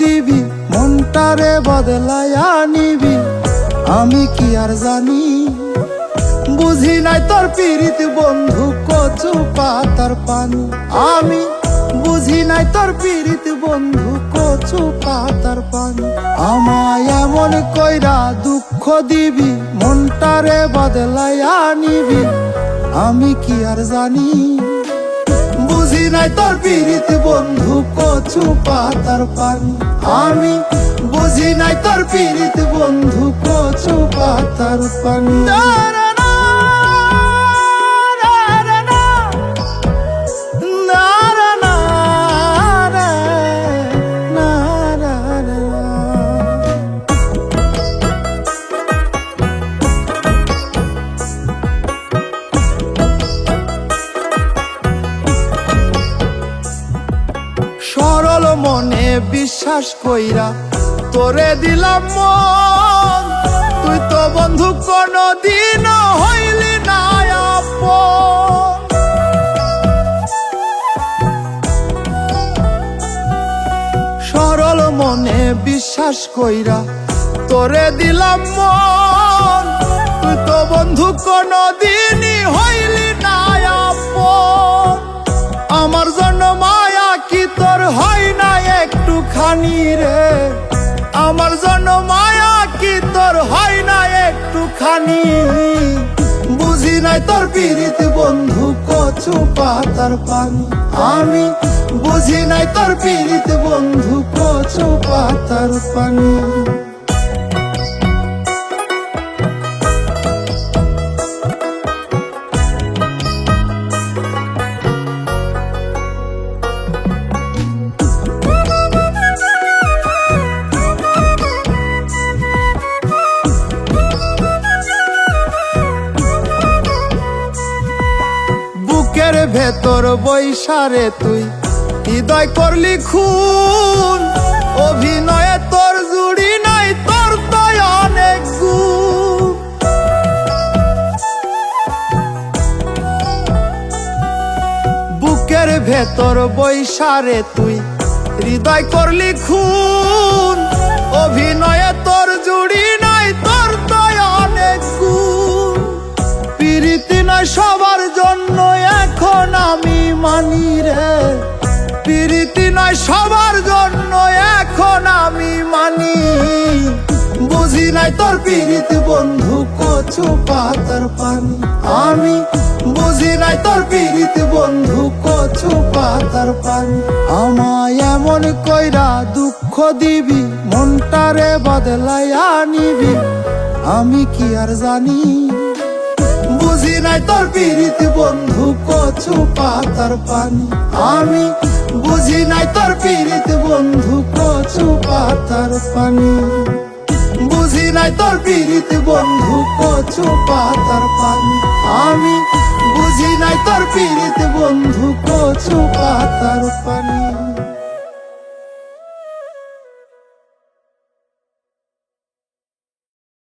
দিবি, মনটারে বদলাইয়া নিবি। আমি কি আর জানি? বুঝি নাই তোর পীড়িত বন্ধু কচু পাতার পানি। আমি বুঝি নাই তোর পীড়িত বন্ধু কচু পাতার পানি। আমায় এমন কইরা দুঃখ দিবি, মনটারে বদলাইয়া নিবি। আমি কি আর জানি? নাই তোর পীড়িত বন্ধু, কচু পাতার পানি। আমি বুঝি নাই তোর পীড়িত বন্ধু, কচু পাতার পানি। মনে বিশ্বাস কইরা তোরে দিলাম মন। তুই তো বন্ধু কোনো দিন হইলি না সরল মনে বিশ্বাস কইরা তোরে দিলাম মন। তুই তো বন্ধু কোনো দিনই হইলি না আপন। একটুখানি রে। আমার জন্য মায়া কি তোর হয় না একটুখানি? বুঝি নাই তোর পীড়িত বন্ধু কচু পাতার পানি। আমি বুঝি নাই তোর পীড়িত বন্ধু কচু পাতার পানি। ভেতর বৈশারে তুই হৃদয় করলি খুন, অভিনয়ে তোর জুড়ি নাই, তোর তো অনেক বুকের ভেতর বৈশারে তুই হৃদয় করলি খুন, অভিনয়ে তোর জুড়ি প্রীতি নয়, সবার জন্য এখন আমি মানি। বুঝি নাই তোর পীড়িত বন্ধু কচু পাতার পানি। আমি বুঝি নাই তোর পীড়িত বন্ধু কচু পাতার পানি। আমায় এমন কইরা দুঃখ দিবি মনটারে বদলাইয়া নিবি। আমি কি আর জানি? বুঝি নাই তোর পীড়িত বন্ধু কচু পাতার পানি। আমি বুঝি নাই তোর পীড়িত বন্ধু, কচু পাতার পানি। বুঝি নাই তোর পীড়িত বন্ধু, কচু পাতার পানি। আমি বুঝি নাই তোর পীড়িত বন্ধু, কচু পাতার পানি।